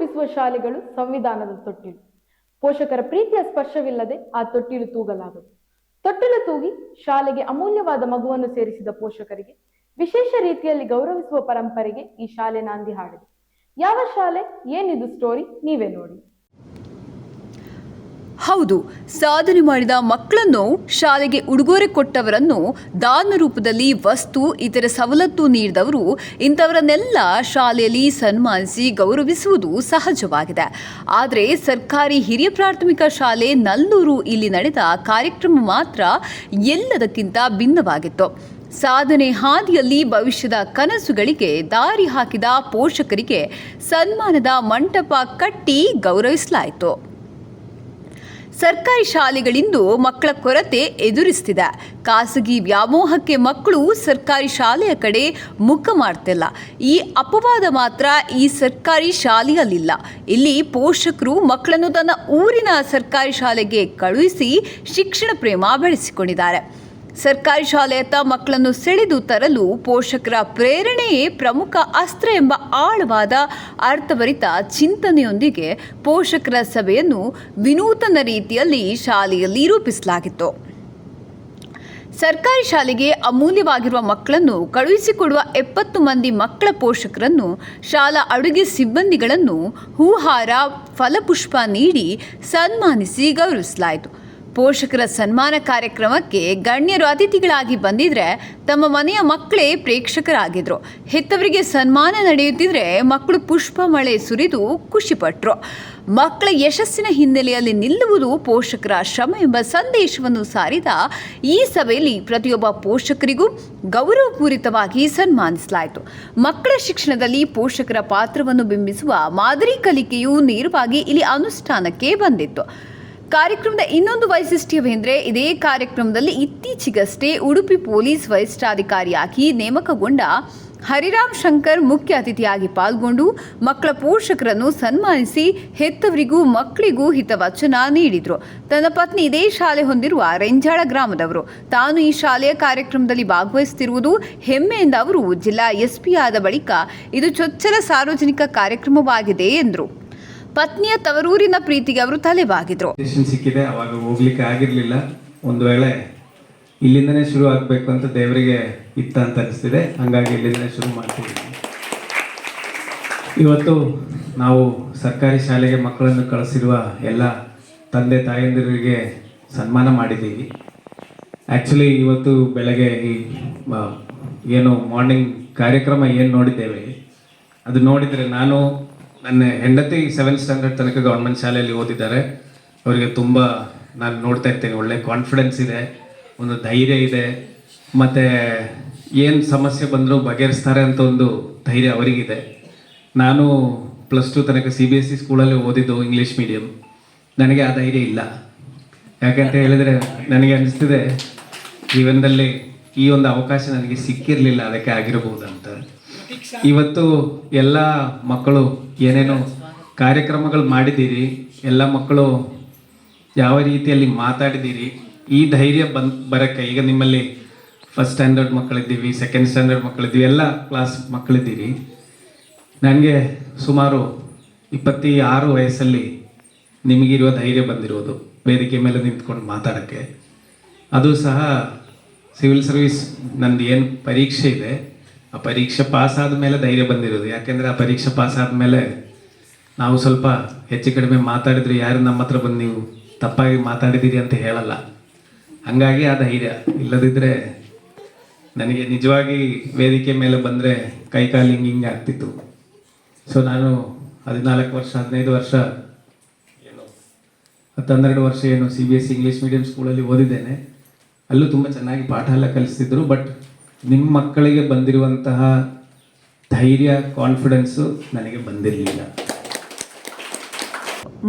ರೂಪಿಸುವ ಶಾಲೆಗಳು ಸಂವಿಧಾನದ ತೊಟ್ಟಿಲು. ಪೋಷಕರ ಪ್ರೀತಿಯ ಸ್ಪರ್ಶವಿಲ್ಲದೆ ಆ ತೊಟ್ಟಿಲು ತೂಗಲಾಗದು. ತೊಟ್ಟಿಲು ತೂಗಿ ಶಾಲೆಗೆ ಅಮೂಲ್ಯವಾದ ಮಗುವನ್ನು ಸೇರಿಸಿದ ಪೋಷಕರಿಗೆ ವಿಶೇಷ ರೀತಿಯಲ್ಲಿ ಗೌರವಿಸುವ ಪರಂಪರೆಗೆ ಈ ಶಾಲೆ ನಾಂದಿ ಹಾಡಿದೆ. ಯಾವ ಶಾಲೆ? ಏನಿದು ಸ್ಟೋರಿ ನೀವೇ ನೋಡಿ. ಹೌದು, ಸಾಧನೆ ಮಾಡಿದ ಮಕ್ಕಳನ್ನು ಶಾಲೆಗೆ ಉಡುಗೊರೆ ಕೊಟ್ಟವರನ್ನು ದಾನ ರೂಪದಲ್ಲಿ ವಸ್ತು, ಇತರ ಸವಲತ್ತು ನೀಡಿದವರು ಇಂಥವರನ್ನೆಲ್ಲ ಶಾಲೆಯಲ್ಲಿ ಸನ್ಮಾನಿಸಿ ಗೌರವಿಸುವುದು ಸಹಜವಾಗಿದೆ. ಆದರೆ ಸರ್ಕಾರಿ ಹಿರಿಯ ಪ್ರಾಥಮಿಕ ಶಾಲೆ ನಲ್ಲೂರು ಇಲ್ಲಿ ನಡೆದ ಕಾರ್ಯಕ್ರಮ ಮಾತ್ರ ಎಲ್ಲದಕ್ಕಿಂತ ಭಿನ್ನವಾಗಿತ್ತು. ಸಾಧನೆ ಹಾದಿಯಲ್ಲಿ ಭವಿಷ್ಯದ ಕನಸುಗಳಿಗೆ ದಾರಿ ಹಾಕಿದ ಪೋಷಕರಿಗೆ ಸನ್ಮಾನದ ಮಂಟಪ ಕಟ್ಟಿ ಗೌರವಿಸಲಾಯಿತು. ಸರ್ಕಾರಿ ಶಾಲೆಗಳಿಂದು ಮಕ್ಕಳ ಕೊರತೆ ಎದುರಿಸ್ತಿದೆ. ಖಾಸಗಿ ವ್ಯಾಮೋಹಕ್ಕೆ ಮಕ್ಕಳು ಸರ್ಕಾರಿ ಶಾಲೆಯ ಕಡೆ ಮುಖ ಮಾಡ್ತಿಲ್ಲ. ಈ ಅಪವಾದ ಮಾತ್ರ ಈ ಸರ್ಕಾರಿ ಶಾಲೆಯಲ್ಲಿಲ್ಲ. ಇಲ್ಲಿ ಪೋಷಕರು ಮಕ್ಕಳನ್ನು ತನ್ನ ಊರಿನ ಸರ್ಕಾರಿ ಶಾಲೆಗೆ ಕಳುಹಿಸಿ ಶಿಕ್ಷಣ ಪ್ರೇಮ ಬೆಳೆಸಿಕೊಂಡಿದ್ದಾರೆ. ಸರ್ಕಾರಿ ಶಾಲೆಯತ್ತ ಮಕ್ಕಳನ್ನು ಸೆಳೆದು ತರಲು ಪೋಷಕರ ಪ್ರೇರಣೆಯೇ ಪ್ರಮುಖ ಅಸ್ತ್ರ ಎಂಬ ಆಳವಾದ ಅರ್ಥಭರಿತ ಚಿಂತನೆಯೊಂದಿಗೆ ಪೋಷಕರ ಸಭೆಯನ್ನು ವಿನೂತನ ರೀತಿಯಲ್ಲಿ ಶಾಲೆಯಲ್ಲಿ ರೂಪಿಸಲಾಗಿತ್ತು. ಸರ್ಕಾರಿ ಶಾಲೆಗೆ ಅಮೂಲ್ಯವಾಗಿರುವ ಮಕ್ಕಳನ್ನು ಕಳುಹಿಸಿಕೊಡುವ ಎಪ್ಪತ್ತು ಮಂದಿ ಮಕ್ಕಳ ಪೋಷಕರನ್ನು ಶಾಲಾ ಅಡುಗೆ ಸಿಬ್ಬಂದಿಗಳನ್ನು ಹೂಹಾರ, ಫಲಪುಷ್ಪ ನೀಡಿ ಸನ್ಮಾನಿಸಿ ಗೌರವಿಸಲಾಯಿತು. ಪೋಷಕರ ಸನ್ಮಾನ ಕಾರ್ಯಕ್ರಮಕ್ಕೆ ಗಣ್ಯರು ಅತಿಥಿಗಳಾಗಿ ಬಂದಿದ್ರೆ ತಮ್ಮ ಮನೆಯ ಮಕ್ಕಳೇ ಪ್ರೇಕ್ಷಕರಾಗಿದ್ರು. ಹೆತ್ತವರಿಗೆ ಸನ್ಮಾನ ನಡೆಯುತ್ತಿದ್ರೆ ಮಕ್ಕಳು ಪುಷ್ಪ ಮಳೆ ಸುರಿದು ಖುಷಿಪಟ್ಟರು ಮಕ್ಕಳ ಯಶಸ್ಸಿನ ಹಿನ್ನೆಲೆಯಲ್ಲಿ ನಿಲ್ಲುವುದು ಪೋಷಕರ ಶ್ರಮ ಎಂಬ ಸಂದೇಶವನ್ನು ಸಾರಿದ ಈ ಸಭೆಯಲ್ಲಿ ಪ್ರತಿಯೊಬ್ಬ ಪೋಷಕರಿಗೂ ಗೌರವಪೂರಿತವಾಗಿ ಸನ್ಮಾನಿಸಲಾಯಿತು. ಮಕ್ಕಳ ಶಿಕ್ಷಣದಲ್ಲಿ ಪೋಷಕರ ಪಾತ್ರವನ್ನು ಬಿಂಬಿಸುವ ಮಾದರಿ ಕಲಿಕೆಯು ನೇರವಾಗಿ ಇಲ್ಲಿ ಅನುಷ್ಠಾನಕ್ಕೆ ಬಂದಿತ್ತು. ಕಾರ್ಯಕ್ರಮದ ಇನ್ನೊಂದು ವೈಶಿಷ್ಟ್ಯವೆಂದರೆ, ಇದೇ ಕಾರ್ಯಕ್ರಮದಲ್ಲಿ ಇತ್ತೀಚೆಗಷ್ಟೇ ಉಡುಪಿ ಪೊಲೀಸ್ ವರಿಷ್ಠಾಧಿಕಾರಿಯಾಗಿ ನೇಮಕಗೊಂಡ ಹರಿರಾಮ್ ಶಂಕರ್ ಮುಖ್ಯ ಅತಿಥಿಯಾಗಿ ಪಾಲ್ಗೊಂಡು, ಮಕ್ಕಳ ಪೋಷಕರನ್ನು ಸನ್ಮಾನಿಸಿ ಹೆತ್ತವರಿಗೂ ಮಕ್ಕಳಿಗೂ ಹಿತವಚನ ನೀಡಿದರು. ತನ್ನ ಪತ್ನಿ ಇದೇ ಶಾಲೆ ಹೊಂದಿರುವ ರೆಂಜಾಳ ಗ್ರಾಮದವರು. ತಾನು ಈ ಶಾಲೆಯ ಕಾರ್ಯಕ್ರಮದಲ್ಲಿ ಭಾಗವಹಿಸುತ್ತಿರುವುದು ಹೆಮ್ಮೆಯಿಂದ ಅವರು ಜಿಲ್ಲಾ ಎಸ್ಪಿ ಆದ ಬಳಿಕ. ಇದು ಚೊಚ್ಚಲ ಸಾರ್ವಜನಿಕ ಕಾರ್ಯಕ್ರಮವಾಗಿದೆ ಎಂದರು. ಪತ್ನಿಯ ತವರೂರಿನ ಪ್ರೀತಿಗೆ ಅವರು ತಲೆಬಾಗಿದ್ರು. ಸಿಕ್ಕಿದೆ, ಅವಾಗ ಹೋಗ್ಲಿಕ್ಕೆ ಆಗಿರ್ಲಿಲ್ಲ. ಒಂದು ವೇಳೆ ಇಲ್ಲಿಂದನೇ ಶುರು ಆಗಬೇಕು ಅಂತ ದೇವರಿಗೆ ಇತ್ತ ಅಂತ ಅನಿಸ್ತಿದೆ. ಹಂಗಾಗಿ ಇಲ್ಲಿಂದನೇ ಶುರು ಮಾಡ್ತೀವಿ. ಇವತ್ತು ನಾವು ಸರ್ಕಾರಿ ಶಾಲೆಗೆ ಮಕ್ಕಳನ್ನು ಕಳಿಸಿರುವ ಎಲ್ಲ ತಂದೆ ತಾಯಂದಿರಿಗೆ ಸನ್ಮಾನ ಮಾಡಿದ್ದೀವಿ. ಆ್ಯಕ್ಚುಲಿ ಇವತ್ತು ಬೆಳಗ್ಗೆ ಈ ಏನು ಮಾರ್ನಿಂಗ್ ಕಾರ್ಯಕ್ರಮ ಏನು ನೋಡಿದ್ದೇವೆ? ಅದು ನೋಡಿದರೆ ನಾನು ನನ್ನ ಹೆಂಡತಿ ಸೆವೆನ್ ಸ್ಟ್ಯಾಂಡರ್ಡ್ ತನಕ ಗೌರ್ಮೆಂಟ್ ಶಾಲೆಯಲ್ಲಿ ಓದಿದ್ದಾರೆ. ಅವರಿಗೆ ತುಂಬ ನಾನು ನೋಡ್ತಾ ಇರ್ತೇನೆ, ಒಳ್ಳೆ ಕಾನ್ಫಿಡೆನ್ಸ್ ಇದೆ, ಒಂದು ಧೈರ್ಯ ಇದೆ. ಮತ್ತು ಏನು ಸಮಸ್ಯೆ ಬಂದರೂ ಬಗೆಹರಿಸ್ತಾರೆ ಅಂತ ಒಂದು ಧೈರ್ಯ ಅವರಿಗಿದೆ. ನಾನು ಪ್ಲಸ್ ಟು ತನಕ ಸಿ ಬಿ ಎಸ್ ಸಿ ಸ್ಕೂಲಲ್ಲಿ ಓದಿದ್ದು ಇಂಗ್ಲೀಷ್ ಮೀಡಿಯಂ ನನಗೆ ಆ ಧೈರ್ಯ ಇಲ್ಲ. ಯಾಕಂತ ಹೇಳಿದರೆ ನನಗೆ ಅನಿಸ್ತಿದೆ, ಜೀವನದಲ್ಲಿ ಈ ಒಂದು ಅವಕಾಶ ನನಗೆ ಸಿಕ್ಕಿರಲಿಲ್ಲ, ಅದಕ್ಕೆ ಆಗಿರಬಹುದು ಅಂತ ಇವತ್ತು ಎಲ್ಲ ಮಕ್ಕಳು ಏನೇನೋ ಕಾರ್ಯಕ್ರಮಗಳು ಮಾಡಿದ್ದೀರಿ, ಎಲ್ಲ ಮಕ್ಕಳು ಯಾವ ರೀತಿಯಲ್ಲಿ ಮಾತಾಡಿದ್ದೀರಿ, ಈ ಧೈರ್ಯ ಬಂದ್ ಬರೋಕ್ಕೆ ಈಗ ನಿಮ್ಮಲ್ಲಿ ಫಸ್ಟ್ ಸ್ಟ್ಯಾಂಡರ್ಡ್ ಮಕ್ಕಳಿದ್ದೀವಿ ಸೆಕೆಂಡ್ ಸ್ಟ್ಯಾಂಡರ್ಡ್ ಮಕ್ಕಳಿದ್ದೀವಿ, ಎಲ್ಲ ಕ್ಲಾಸ್ ಮಕ್ಕಳಿದ್ದೀರಿ. ನನಗೆ ಸುಮಾರು ಇಪ್ಪತ್ತಿ ಆರು ವಯಸ್ಸಲ್ಲಿ ನಿಮಗಿರುವ ಧೈರ್ಯ ಬಂದಿರೋದು, ವೇದಿಕೆ ಮೇಲೆ ನಿಂತ್ಕೊಂಡು ಮಾತಾಡೋಕ್ಕೆ. ಅದು ಸಹ ಸಿವಿಲ್ ಸರ್ವಿಸ್ ನಂದು ಏನು ಪರೀಕ್ಷೆ ಇದೆ. ಆ ಪರೀಕ್ಷೆ ಪಾಸ್ ಆದಮೇಲೆ ಧೈರ್ಯ ಬಂದಿರೋದು. ಯಾಕೆಂದರೆ ಆ ಪರೀಕ್ಷೆ ಪಾಸ್ ಆದಮೇಲೆ ನಾವು ಸ್ವಲ್ಪ ಹೆಚ್ಚು ಕಡಿಮೆ ಮಾತಾಡಿದ್ರೆ ಯಾರು ನಮ್ಮ ಹತ್ರ ಬಂದು ನೀವು ತಪ್ಪಾಗಿ ಮಾತಾಡಿದ್ದೀರಿ ಅಂತ ಹೇಳಲ್ಲ. ಹಂಗಾಗಿ ಆ ಧೈರ್ಯ. ಇಲ್ಲದಿದ್ದರೆ ನನಗೆ ನಿಜವಾಗಿ ವೇದಿಕೆ ಮೇಲೆ ಬಂದರೆ ಕೈಕಾಲು ಹಿಂಗೆ ಹಿಂಗೆ ಆಗ್ತಿತ್ತು. ಸೊ ನಾನು ಹದಿನಾಲ್ಕು ವರ್ಷ ಹದಿನೈದು ವರ್ಷ ಏನು? ಹತ್ತನ್ನೆರಡು ವರ್ಷ ಏನು C B S English medium ಸ್ಕೂಲಲ್ಲಿ ಓದಿದ್ದೇನೆ. ಅಲ್ಲೂ ತುಂಬ ಚೆನ್ನಾಗಿ ಪಾಠ ಎಲ್ಲ ಕಲಿಸ್ತಿದ್ರು ಬಟ್ ನಿಮ್ಮ ಮಕ್ಕಳಿಗೆ ಬಂದಿರುವಂತಹ ಧೈರ್ಯ ಕಾನ್ಫಿಡೆನ್ಸು ನನಗೆ ಬಂದಿರಲಿಲ್ಲ.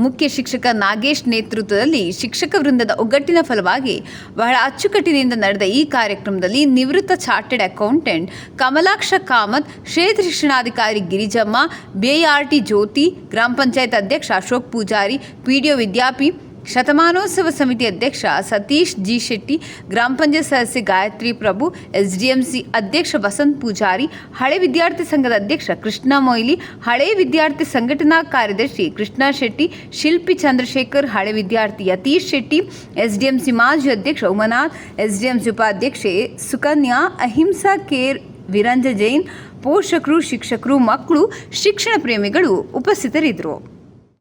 ಮುಖ್ಯ ಶಿಕ್ಷಕ ನಾಗೇಶ್ ನೇತೃತ್ವದಲ್ಲಿ ಶಿಕ್ಷಕ ವೃಂದದ ಒಗ್ಗಟ್ಟಿನ ಫಲವಾಗಿ ಬಹಳ ಅಚ್ಚುಕಟ್ಟಿನಿಂದ ನಡೆದ ಈ ಕಾರ್ಯಕ್ರಮದಲ್ಲಿ ನಿವೃತ್ತ ಚಾರ್ಟೆಡ್ ಅಕೌಂಟೆಂಟ್ ಕಮಲಾಕ್ಷ ಕಾಮತ್, ಕ್ಷೇತ್ರ ಶಿಕ್ಷಣಾಧಿಕಾರಿ ಗಿರಿಜಮ್ಮ ಬಿಐಆರ್ಟಿ ಜ್ಯೋತಿ, ಗ್ರಾಮ ಪಂಚಾಯತ್ ಅಧ್ಯಕ್ಷ ಅಶೋಕ್ ಪೂಜಾರಿ ಪಿಡಿಒ ವಿದ್ಯಾಪಿ ಶತಮಾನೋತ್ಸವ ಸಮಿತಿ ಅಧ್ಯಕ್ಷ ಸತೀಶ್ ಜಿ ಶೆಟ್ಟಿ, ಗ್ರಾಮ ಪಂಚಾಯತ್ ಸದಸ್ಯ ಗಾಯತ್ರಿ ಪ್ರಭು, ಎಸ್ಡಿಎಂಸಿ ಅಧ್ಯಕ್ಷ ವಸಂತ್ ಪೂಜಾರಿ, ಹಳೆ ವಿದ್ಯಾರ್ಥಿ ಸಂಘದ ಅಧ್ಯಕ್ಷ ಕೃಷ್ಣ ಮೊಯ್ಲಿ, ಹಳೆ ವಿದ್ಯಾರ್ಥಿ ಸಂಘಟನಾ ಕಾರ್ಯದರ್ಶಿ ಕೃಷ್ಣ ಶೆಟ್ಟಿ, ಶಿಲ್ಪಿ ಚಂದ್ರಶೇಖರ್, ಹಳೆ ವಿದ್ಯಾರ್ಥಿ ಯತೀಶ್ ಶೆಟ್ಟಿ, ಎಸ್ಡಿಎಂಸಿ ಮಾಜಿ ಅಧ್ಯಕ್ಷ ಉಮನಾಥ್, ಎಸ್ಡಿಎಂಸಿ ಉಪಾಧ್ಯಕ್ಷೆ ಸುಕನ್ಯಾ, ಅಹಿಂಸಾ ಕೇರ್, ವಿರಂಜ ಜೈನ್, ಪೋಷಕರು, ಶಿಕ್ಷಕರು, ಮಕ್ಕಳು, ಶಿಕ್ಷಣ ಪ್ರೇಮಿಗಳು ಉಪಸ್ಥಿತರಿದ್ದರು.